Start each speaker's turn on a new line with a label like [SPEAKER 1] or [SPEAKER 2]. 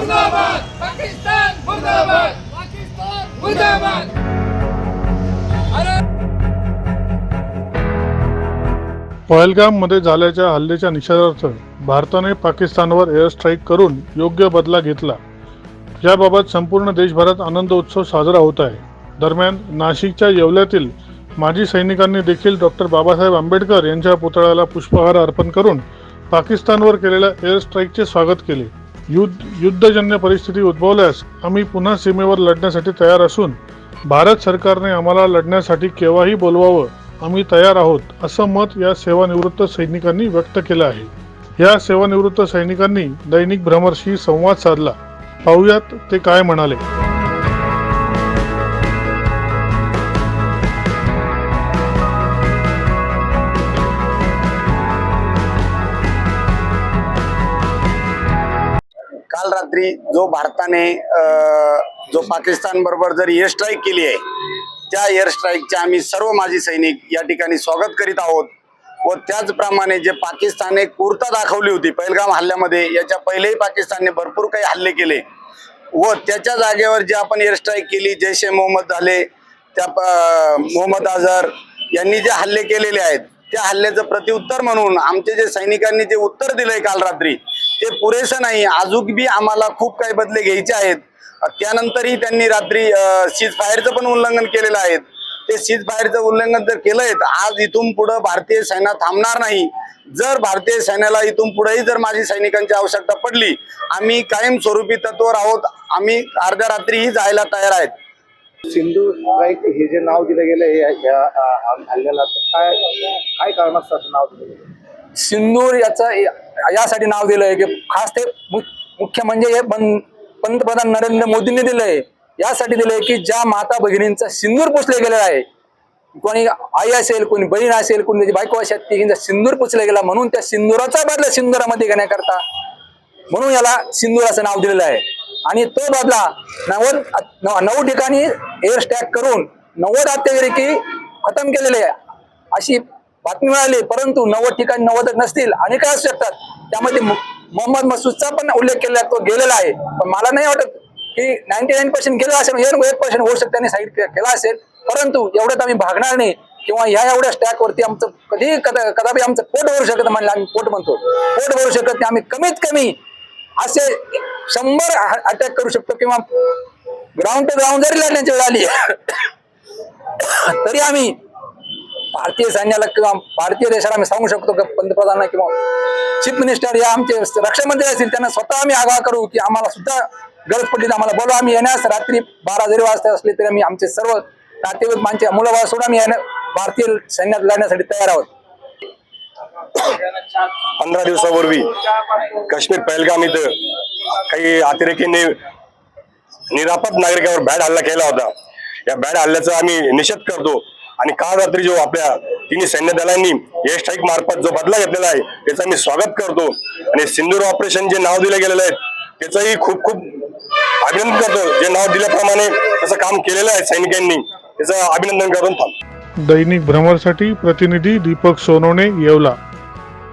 [SPEAKER 1] मुर्दाबाद! पाकिस्तान मुर्दाबाद! पाकिस्तान मुर्दाबाद
[SPEAKER 2] पहलगाममध्ये झाल्याच्या हल्ल्याच्या निषेधार्थ भारताने पाकिस्तानवर एअर स्ट्राईक करून योग्य बदला घेतला. याबाबत संपूर्ण देशभरात आनंद उत्सव साजरा होत आहे. दरम्यान नाशिकच्या येवल्यातील माजी सैनिकांनी देखील डॉक्टर बाबासाहेब आंबेडकर यांच्या पुतळ्याला पुष्पहार अर्पण करून पाकिस्तानवर केलेल्या एअर स्ट्राईकचे स्वागत केले. युद्ध युद्धजन्य परिस्थिती उद्भवल्यास आम्ही पुन्हा सीमेवर लढण्यासाठी तयार असून भारत सरकारने आम्हाला लढण्यासाठी केव्हाही बोलवावं आम्ही तयार आहोत असं मत या सेवानिवृत्त सैनिकांनी व्यक्त केलं आहे. या सेवानिवृत्त सैनिकांनी दैनिक भ्रमरशी संवाद साधला. पाहुयात ते काय म्हणाले.
[SPEAKER 3] काल रात्री जो भारताने जो पाकिस्तान बरोबर जर एअर स्ट्राईक केली आहे त्या एअर स्ट्राईकचे आम्ही सर्व माजी सैनिक या ठिकाणी स्वागत करीत आहोत. व त्याचप्रमाणे जे पाकिस्तानने कुर्ता दाखवली होती पहिलगाम हल्ल्यामध्ये याच्या पहिलेही पाकिस्तानने भरपूर काही हल्ले केले. व त्याच्या जागेवर जे आपण एअर स्ट्राईक केली जैश ए मोहम्मद झाले त्या मोहम्मद अझहर यांनी जे हल्ले केलेले आहेत त्या हल्ल्याचं प्रतिउत्तर म्हणून आमचे जे सैनिकांनी जे उत्तर दिलंय काल रात्री ते पुरेसं नाही. अजून बी आम्हाला खूप काही बदले घ्यायचे आहेत. त्यानंतरही त्यांनी रात्री सीज फायरचं पण उल्लंघन केलेलं आहे ते सीज फायरचं उल्लंघन जर केलंय तर आज इथून पुढं भारतीय सेना थांबणार नाही. जर भारतीय सैन्याला इथून पुढेही जर माझी सैनिकांची आवश्यकता पडली आम्ही कायमस्वरूपी तत्वर आहोत. आम्ही अर्ध्या रात्रीही जायला तयार आहेत.
[SPEAKER 4] सिंधू स्ट्राईक हे जे नाव दिलं गेलं हे हल्ल्याला काय काय कारणास्तव नाव दिलं
[SPEAKER 5] सिंदूर याचं यासाठी नाव दिलंय की खास ते मु- मुख्य म्हणजे हे पंतप्रधान नरेंद्र मोदींनी दिलंय. यासाठी दिलंय की ज्या माता भगिनींचा सिंदूर पुसले गेलेला आहे कोणी आई असेल कोणी बहीण असेल कोणी त्याची बायको असेल तिघींचा सिंदूर पुसला गेला म्हणून त्या सिंदुराचा बदला सिंदुरामध्ये घेण्याकरता म्हणून याला सिंदूर असं नाव दिलेलं आहे. आणि तो बदला नव्वद नऊ ठिकाणी एअर स्टॅक करून नव्वद की खतम केलेली आहे. अशी बातमी मिळाली परंतु नव्वद ठिकाणी नव्वद नसतील. आणि काय असू शकतात. त्यामध्ये मोहम्मद मसूदचा पण उल्लेख केला तो गेलेला आहे. पण मला नाही वाटत की नाईन्टी नाईन पर्सेंट गेला असेल म्हणजे एक पर्सेंट होऊ शकते त्यांनी साईड केला असेल. परंतु एवढ्यात आम्ही भागणार नाही किंवा ह्या एवढ्या स्टॅकवरती आमचं कधी कदा कदापि आमचं पोट भरू शकत म्हणलं आम्ही पोट म्हणतो. पोट भरू शकत नाही. आम्ही कमीत कमी असे शंभर अटॅक करू शकतो किंवा ग्राउंड टू ग्राउंड जरी लढण्याची वेळ आली तरी आम्ही भारतीय सैन्याला किंवा भारतीय देशाला आम्ही सांगू शकतो की पंतप्रधान किंवा चीफ मिनिस्टर या आमचे रक्षा मंत्री असतील त्यांना स्वतः आम्ही आग्रह करू की आम्हाला सुद्धा गरज पडली तर आम्हाला बोलवा. आम्ही येण्यास रात्री बारा जरी वाजता असले तरी आम्ही आमचे सर्व नातेवाईक माणसे मुलं सोडून आम्ही येण्या- भारतीय सैन्यात लढण्यासाठी तयार आहोत.
[SPEAKER 6] पंधरा दिवसापूर्वी काश्मीर पहलगाम इथं काही अतिरेकींनी निरापद नागरिकांवर बॅड हल्ला केला होता. या बॅड हल्ल्याचा आम्ही निषेध करतो. आणि काल रात्री जो आपल्या तिन्ही सैन्य दलांनी एअर स्ट्राईक मार्फत जो बदला घेतलेला आहे त्याचं मी स्वागत करतो. आणि सिंदूर ऑपरेशन जे नाव दिलं गेलेलं आहे त्याचंही खूप खूप अभिनंदन करतो. जे नाव दिल्याप्रमाणे त्याचं काम केलेलं आहे सैनिकांनी त्याचं अभिनंदन करून थांब
[SPEAKER 2] दैनिक भ्रमरसाठी प्रतिनिधी दीपक सोनवणे येवला.